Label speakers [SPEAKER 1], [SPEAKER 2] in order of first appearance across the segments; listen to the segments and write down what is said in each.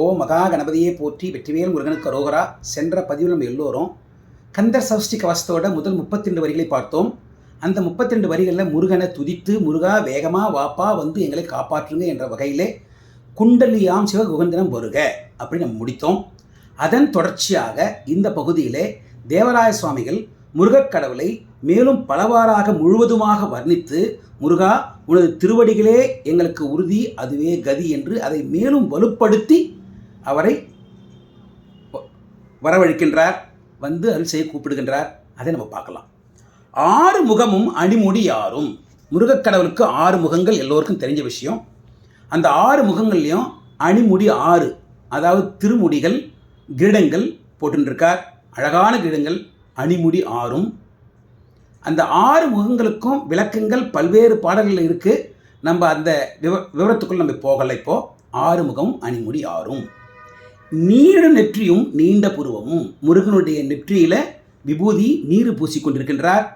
[SPEAKER 1] ஓ மகா கணபதியை போற்றி வெற்றிவேல் முருகனுக்கு அரோகரா சென்ற பதிவில் நம்ம எல்லோரும் கந்தர் சஷ்டி கவசத்தோட முதல் முப்பத்தி ரெண்டு வரிகளை பார்த்தோம். அந்த முப்பத்தி ரெண்டு வரிகளில் முருகனை துதித்து முருகா வேகமாக வாப்பா வந்து எங்களை காப்பாற்றுங்க என்ற வகையிலே குண்டலியாம் சிவகுகந்தனம் வருக அப்படின்னு நம்ம முடித்தோம். அதன் தொடர்ச்சியாக இந்த பகுதியிலே தேவராய சுவாமிகள் முருகக்கடவுளை மேலும் பலவாறாக முழுவதுமாக வர்ணித்து முருகா உனது திருவடிகளே எங்களுக்கு உறுதி அதுவே கதி என்று அதை மேலும் வலுப்படுத்தி அவரை வ- வரவழைக்கின்றார் வந்து அருள் செய்ய கூப்பிடுகின்றார். அதை நம்ம பார்க்கலாம். ஆறு முகமும் அணிமுடி யாரும் முருகக் கடவுளுக்கு ஆறு முகங்கள் எல்லோருக்கும் தெரிஞ்ச விஷயம். அந்த ஆறு முகங்கள்லையும் அணிமுடி ஆறு அதாவது திருமுடிகள் கிரீடங்கள் போட்டுருக்கார் அழகான கிரீடங்கள் அணிமுடி ஆறும். அந்த ஆறு முகங்களுக்கும் விளக்கங்கள் பல்வேறு பாடல்கள் இருக்குது நம்ம அந்த விவ விவரத்துக்குள் நம்ம போகலை இப்போது ஆறு முகம் அணிமுடி ஆறும். நீடு நெற்றியும் நீண்ட புருவமும். முருகனுடைய நெற்றியில் விபூதி நீர் பூசிக்கொண்டிருக்கின்றார்.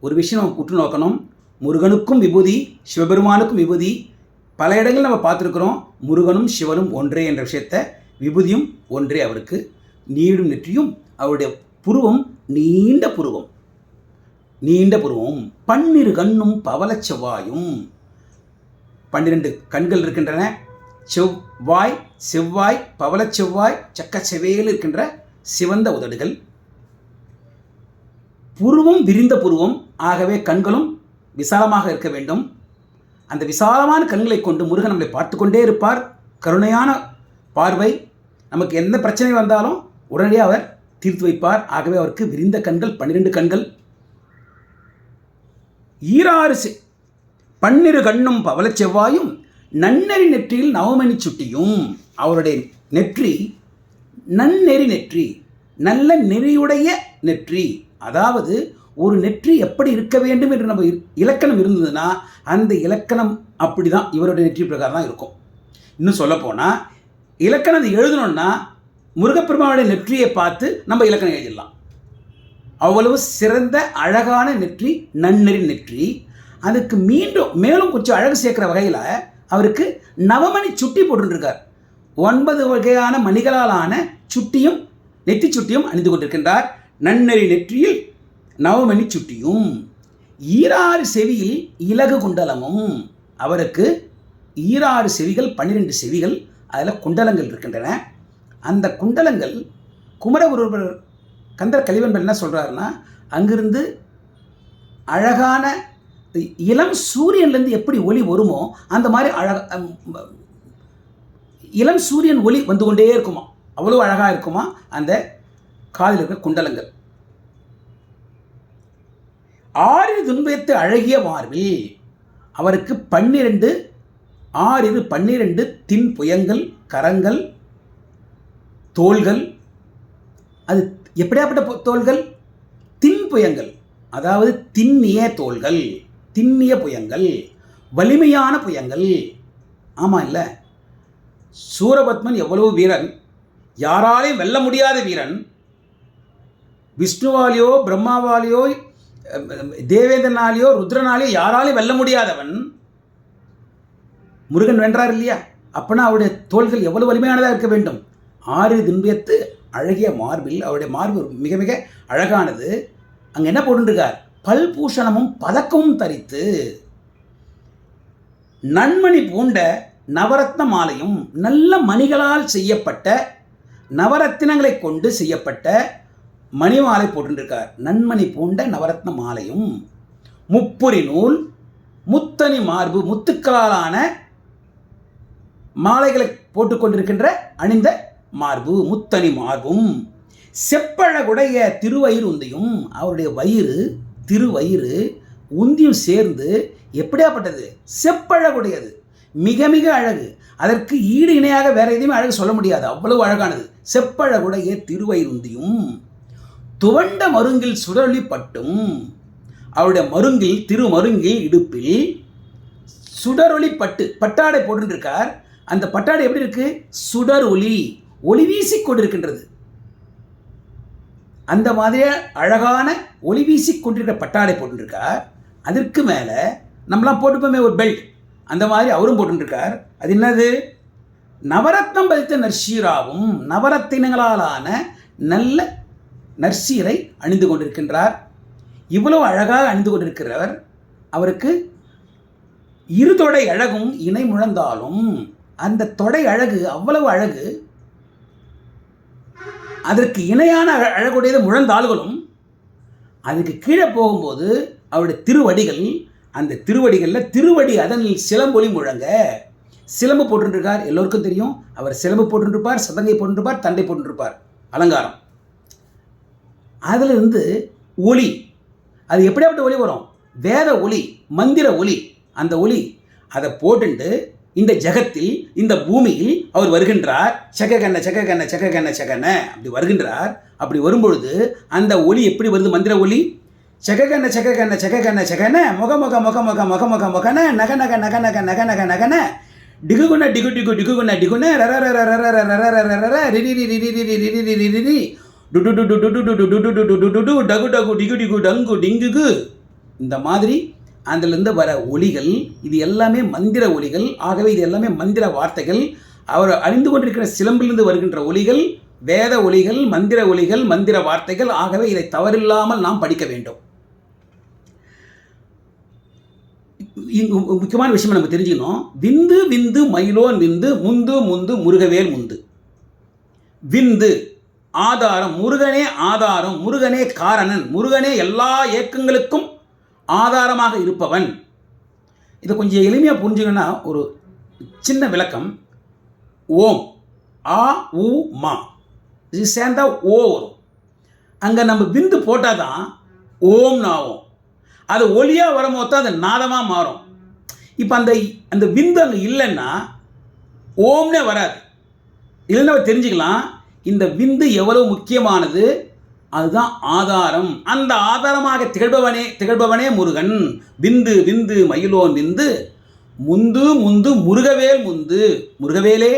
[SPEAKER 1] ஒரு விஷயம் நம்ம உற்று நோக்கணும். முருகனுக்கும் விபூதி சிவபெருமானுக்கும் விபூதி பல இடங்கள் நம்ம பார்த்துருக்குறோம். முருகனும் சிவனும் ஒன்றே என்ற விஷயத்தை விபூதியும் ஒன்றே அவருக்கு. நீடும் நெற்றியும் அவருடைய புருவம் நீண்ட புருவம். நீண்ட புருவம். பன்னிரு கண்ணும் பவளச் செவ்வாயும். பன்னிரண்டு கண்கள் இருக்கின்றன. செவ்வாய் செவ்வாய் பவளச் செவ்வாய் சக்க செவேல் இருக்கின்ற சிவந்த உதடுகள். புருவம் விரிந்த புருவம் ஆகவே கண்களும் விசாலமாக இருக்க வேண்டும். அந்த விசாலமான கண்களை கொண்டு முருகன் நம்மளை பார்த்து கொண்டே இருப்பார். கருணையான பார்வை. நமக்கு எந்த பிரச்சனை வந்தாலும் உடனடியாக அவர் தீர்த்து வைப்பார். ஆகவே அவருக்கு விரிந்த கண்கள் பன்னிரண்டு கண்கள். ஈராறு பன்னிரு கண்ணும் பவள செவ்வாயும் நன்னெறி நெற்றியில் நவமணி சுட்டியும். அவருடைய நெற்றி நன்னெறி நெற்றி நல்ல நெறியுடைய நெற்றி. அதாவது ஒரு நெற்றி எப்படி இருக்க வேண்டும் என்று நம்ம இ- இலக்கணம் இருந்ததுன்னா அந்த இலக்கணம் அப்படி தான் இவருடைய நெற்றி பிரகாரம் தான் இருக்கும். இன்னும் சொல்லப்போனால் இலக்கணம் எழுதணும்னா முருகப்பெருமானுடைய நெற்றியை பார்த்து நம்ம இலக்கணம் எழுதிடலாம். அவ்வளவு சிறந்த அழகான நெற்றி நன்னெறி நெற்றி. அதுக்கு மீண்டும் மேலும் கொஞ்சம் அழகு சேர்க்குற வகையில் அவருக்கு நவமணி சுட்டி போட்டுருக்கார் ஒன்பது வகையான மணிகளால் ஆன சுட்டியும் நெத்தி சுட்டியும் அணிந்து கொண்டிருக்கின்றார். நன்னெறி நெற்றியில் நவமணி சுட்டியும் ஈராறு செவியில் இலகு குண்டலமும் அவருக்கு ஈராறு செவிகள் பன்னிரெண்டு செவிகள் அதில் குண்டலங்கள் இருக்கின்றன. அந்த குண்டலங்கள் குமரகுருவர் கந்தர் கலிவன்பர் என்ன சொல்கிறாருன்னா அங்கிருந்து அழகான இளம் சூரியன்லேருந்து எப்படி ஒளி வருமோ அந்த மாதிரி அழக இளம் சூரியன் ஒளி வந்து கொண்டே இருக்குமா? அவ்வளோ அழகாக இருக்குமா? அந்த காதில் இருக்கிற குண்டலங்கள். ஆறு துன்பத்து அழகிய மார்பில் அவருக்கு பன்னிரண்டு ஆறிரு பன்னிரண்டு தின் புயங்கள் கரங்கள் தோள்கள். அது எப்படியாப்பட்ட தோள்கள்? தின் புயங்கள். அதாவது திண்ணிய தோள்கள். திண்ணிய புயங்கள் வலிமையான புயங்கள். ஆமாம் இல்லை? சூரபத்மன் எவ்வளவு வீரன்? யாராலையும் வெல்ல முடியாத வீரன். விஷ்ணுவாலேயோ பிரம்மாவாலேயோ தேவேந்திரனாலேயோ ருத்ரனாலேயோ யாராலையும் வெல்ல முடியாதவன். முருகன் வென்றார் இல்லையா? அப்பனா அவருடைய தோள்கள் எவ்வளவு வலிமையானதாக இருக்க வேண்டும்? ஆறு தின்பியத்து அழகிய மார்பில் அவருடைய மார்பு மிக மிக அழகானது. அங்கே என்ன போட்டுருக்கார்? பல்பூஷணமும் பதக்கமும் தரித்து நன்மணி பூண்ட நவரத்ன மாலையும் நல்ல மணிகளால் செய்யப்பட்ட நவரத்தினங்களை கொண்டு செய்யப்பட்ட மணி மாலை போட்டுருக்கார் நன்மணி பூண்ட நவரத்ன மாலையும் முப்புரி நூல் முத்தனி மார்பு முத்துக்களாலான மாலைகளை போட்டுக்கொண்டிருக்கின்ற அணிந்த மார்பு முத்தனி மார்பும் செப்பழகுடைய திருவயிறு உந்தியும் அவருடைய வயிறு திருவயிறு உந்தியும் சேர்ந்து எப்படியாப்பட்டது? செப்பழகுடையது. மிக மிக அழகு. அதற்கு ஈடு இணையாக வேற எதையுமே அழகு சொல்ல முடியாது. அவ்வளவு அழகானது. செப்பழகுடைய திருவயிறு உந்தியும் துவண்ட மருங்கில் சுடலி பட்டும் அவருடைய மருங்கில் திருமருங்கில் இடுப்பில் சுடரொளி பட்டு பட்டாடை போட்டுருக்கார் அந்த பட்டாடை எப்படி இருக்கு? சுடர் ஒளி ஒளி வீசிக் கொண்டிருக்கின்றது. அந்த மாதிரியே அழகான ஒளி வீசி கொண்டிருக்கிற பட்டாடை போட்டுருக்கார். அதற்கு மேலே நம்மளாம் போட்டுப்போமே ஒரு பெல்ட் அந்த மாதிரி அவரும் போட்டுருக்கார் அது என்னது? நவரத்னம் பதித்த நர்சீராவும் நவரத்தினங்களாலான நல்ல நர்சீரை அணிந்து கொண்டிருக்கின்றார். இவ்வளவு அழகாக அணிந்து கொண்டிருக்கிறவர் அவருக்கு இரு தொடை அழகும் இணை முழந்தாலும் அந்த தொடை அழகு அவ்வளவு அழகு அதற்கு இணையான அழ- அழகுடையது முழந்தாள்களும் அதுக்கு கீழே போகும்போது அவருடைய திருவடிகள் அந்த திருவடிகளில் திருவடி அதனில் சிலம்பொலி முழங்க சிலம்பு போட்டுருக்கார் எல்லோருக்கும் தெரியும். அவர் சிலம்பு போட்டுருப்பார் சதங்கை போட்டுருப்பார் தண்டை போட்டுருப்பார் அலங்காரம். அதிலிருந்து ஒளி. அது எப்படியாப்பட்ட ஒளி வரும்? வேத ஒளி மந்திர ஒளி. அந்த ஒளி அதை போட்டுண்டு இந்த ஜெகத்தில் இந்த பூமியில் அவர் வருகின்றார் செக்ககண்ண செக்ககண்ண செக்ககண்ண செக்கண்ண அப்படி வருகின்றார் அப்படி வரும்பொழுது அந்த ஒளி எப்படி வருது மந்திர ஒளி செக்ககண்ண செக்ககண்ண செக்ககண்ண செக்கன முக முக முக முக முக முக முகன நக நக நக நக நக நக நகன டிகுகுண டிகு டிகு டிகுகுண டிகுன ரர ரர ரர ரர ரர ரர ரர ரிரி ரிரி ரிரி ரிரி ரிரி ரிரி ரிரி டுடு டுடு டுடு டுடு டுடு டுடு டுடு டுடு டகு டகு டிகு டிகு டங்கு டிங்குகு இந்த மாதிரி அதிலிருந்து வர ஒலிகள் இது எல்லாமே மந்திர ஒலிகள். ஆகவே இது எல்லாமே மந்திர வார்த்தைகள். அவர் அறிந்து கொண்டிருக்கிற சிலம்பிலிருந்து வருகின்ற ஒலிகள் வேத ஒலிகள் மந்திர ஒலிகள் மந்திர வார்த்தைகள். ஆகவே இதை தவறில்லாமல் நாம் படிக்க வேண்டும். இங்கு முக்கியமான விஷயம் நம்ம தெரிஞ்சுக்கணும். விந்து விந்து மயிலோன் விந்து முந்து முந்து முருகவேல் முந்து. விந்து ஆதாரம் முருகனே ஆதாரம் முருகனே காரணன். முருகனே எல்லா இயக்கங்களுக்கும் ஆதாரமாக இருப்பவன். இதை கொஞ்சம் எளிமையாக புரிஞ்சுக்கணும்னா ஒரு சின்ன விளக்கம். ஓம். ஆ உ மா. இது சேர்ந்தா ஓ வரும். அங்கே நம்ம விந்து போட்டால் தான் ஓம்னு ஆகும். அது ஒளியாக வரும்போது தான் அது நாதமாக மாறும். இப்போ அந்த அந்த விந்து அங்கே இல்லைன்னா ஓம்னே வராது. இல்லைன்னா தெரிஞ்சுக்கலாம். இந்த விந்து எவ்வளவு முக்கியமானது? அதுதான் ஆதாரம். அந்த ஆதாரமாக திகழ்பவனே திகழ்பவனே முருகன். விந்து விந்து மயிலோன் விந்து முந்து முந்து முருகவேல் முந்து. முருகவேலே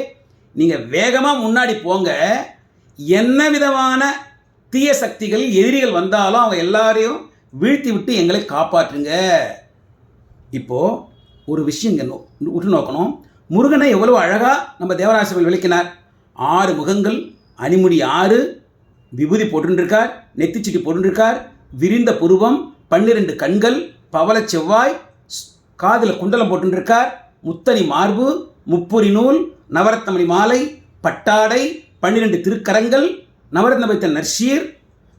[SPEAKER 1] நீங்கள் வேகமாக முன்னாடி போங்க. என்ன விதமான தீய சக்திகள் எதிரிகள் வந்தாலும் அவங்க எல்லாரையும் வீழ்த்தி விட்டு எங்களை காப்பாற்றுங்க. இப்போது ஒரு விஷயம் இங்கே நோ உற்று நோக்கணும். முருகனை எவ்வளவு அழகாக நம்ம தேவராசிரியர் விளக்கினார். ஆறு முகங்கள் அணிமுடி ஆறு விபூதி போட்டுருக்கார் நெத்திச்சுட்டி போட்டுருக்கார் விரிந்த புருவம் பன்னிரண்டு கண்கள் பவளச் செவ்வாய் காதில் குண்டலம் போட்டுருக்கார் முத்தனி மார்பு முப்புரி நூல் நவரத்னமணி மாலை பட்டாடை பன்னிரெண்டு திருக்கரங்கள் நவரத்ன வைத்த நர்ஷீர்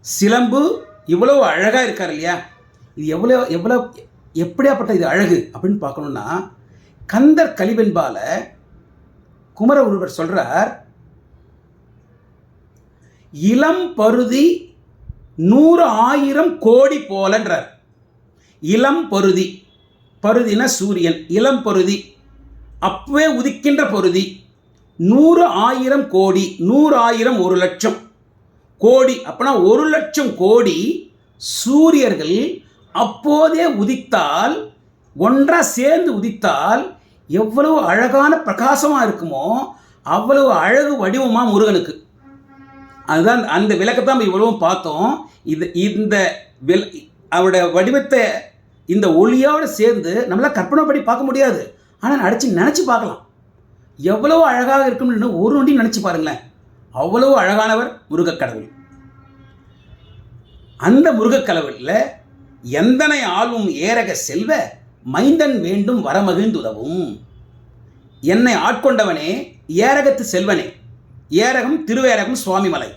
[SPEAKER 1] சிலம்பு இவ்வளோ அழகாக இருக்கார் இல்லையா? இது எவ்வளோ எவ்வளோ எப்படியாப்பட்ட இது அழகு அப்படின்னு பார்க்கணுன்னா கந்தர் கலிவென்பால குமர ஒருவர் சொல்கிறார் இளம் பருதி நூறு ஆயிரம் கோடி போலன்றார். இளம் பருதி பருதினா சூரியன். இளம் பருதி அப்பவே உதிக்கின்ற பருதி நூறு ஆயிரம் கோடி நூறு ஆயிரம் ஒரு லட்சம் கோடி. அப்போனா ஒரு லட்சம் கோடி சூரியர்கள் அப்போதே உதித்தால் ஒன்றா சேர்ந்து உதித்தால் எவ்வளவு அழகான பிரகாசமாக இருக்குமோ அவ்வளவு அழகு வடிவமாக முருகனுக்கு. அதுதான் அந்த விளக்கத்தை நம்ம இவ்வளவும் பார்த்தோம். இது இந்த வில் அவருடைய வடிவத்தை இந்த ஒளியோடு சேர்ந்து நம்மளால் கற்பனை படி பார்க்க முடியாது. ஆனால் அடிச்சு நினச்சி பார்க்கலாம். எவ்வளவு அழகாக இருக்கும்னு ஒரு நொண்டி நினச்சி பாருங்களேன். அவ்வளவு அழகானவர் முருகக் கடவுள். அந்த முருகக் கடவுளில் எந்தனை ஆளும் ஏரக செல்வ மைந்தன் வேண்டும் வரமகிழ்ந்துதவும். என்னை ஆட்கொண்டவனே ஏரகத்து செல்வனே. ஏரகம் திருவேரகம் சுவாமிமலை.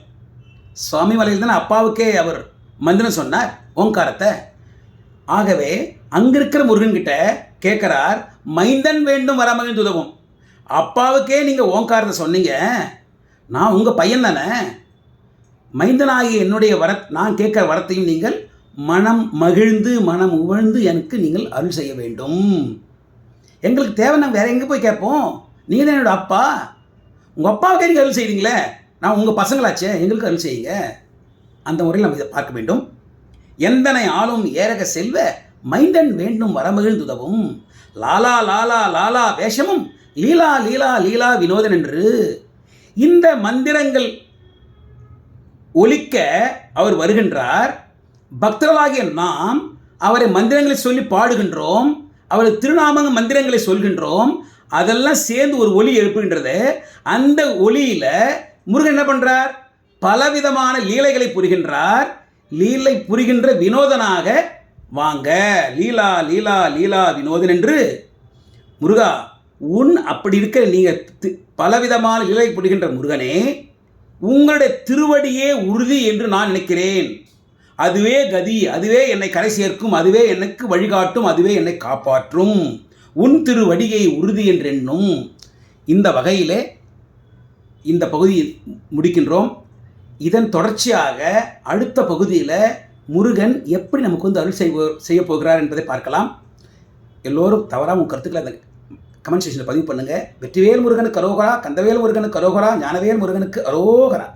[SPEAKER 1] சுவாமிமலையில் தானே அப்பாவுக்கே அவர் மந்திரம் சொன்னார் ஓங்காரத்தை. ஆகவே அங்க இருக்கிற முருகன்கிட்ட கேட்குறார் மைந்தன் வேண்டும் வரமகிழ்ந்து உதவும். அப்பாவுக்கே நீங்கள் ஓங்காரத்தை சொன்னீங்க. நான் உங்கள் பையன் தானே. மைந்தனாகிய என்னுடைய வர நான் கேட்குற வரத்தையும் நீங்கள் மனம் மகிழ்ந்து மனம் உவழ்ந்து எனக்கு நீங்கள் அருள் செய்ய வேண்டும். எங்களுக்கு தேவை நாங்கள் வேற எங்கே போய் கேட்போம்? நீங்கள் தான் என்னோட அப்பா. உங்கள் அப்பாவுக்கு நீங்கள் அருள் செய்கிறீங்களே நான் உங்கள் பசங்களாச்சே எங்களுக்கு அருள் செய்யுங்க. அந்த முறையில் நம்ம இதை பார்க்க வேண்டும். எந்தனை ஆளும் ஏரக செல்வ மைந்தன் வேண்டும் வரமகிழ்ந்துதவும். லாலா லாலா லாலா வேஷமும் லீலா லீலா லீலா வினோதன் என்று. இந்த மந்திரங்கள் ஒலிக்க அவர் வருகின்றார். பக்தர்களாகிய நாம் அவரை மந்திரங்களை சொல்லி பாடுகின்றோம். அவரது திருநாமங்க மந்திரங்களை சொல்கின்றோம். அதெல்லாம் சேர்ந்து ஒரு ஒலி எழுப்புகின்றது. அந்த ஒலியில் முருகன் என்ன பண்றார்? பலவிதமான லீலைகளை புரிகின்றார். லீலை புரிகின்ற வினோதனாக வாங்க. லீலா லீலா லீலா வினோதன் என்று. முருகா உன் அப்படி இருக்கிற நீங்க தி- பலவிதமான லீலை புரிகின்ற முருகனே உங்களுடைய திருவடியே உறுதி என்று நான் நினைக்கிறேன். அதுவே கதி அதுவே என்னை கரை சேர்க்கும் அதுவே எனக்கு வழிகாட்டும் அதுவே என்னை காப்பாற்றும். உன் திருவடியை உறுதி என்றென்னும். இந்த வகையிலே இந்த பகுதியில் முடிக்கின்றோம். இதன் தொடர்ச்சியாக அடுத்த பகுதியில் முருகன் எப்படி நமக்கு வந்து அருள் செய்வ செய்ய போகிறார் என்பதை பார்க்கலாம். எல்லோரும் தவறாம உங்கள் கருத்துக்களை அந்த கமெண்ட் செக்ஷனில் பதிவு பண்ணுங்கள் வெற்றிவேல் முருகனுக்கு அரோகரா கந்தவேல் முருகனுக்கு அரோகரா ஞானவேல் முருகனுக்கு அரோகரா.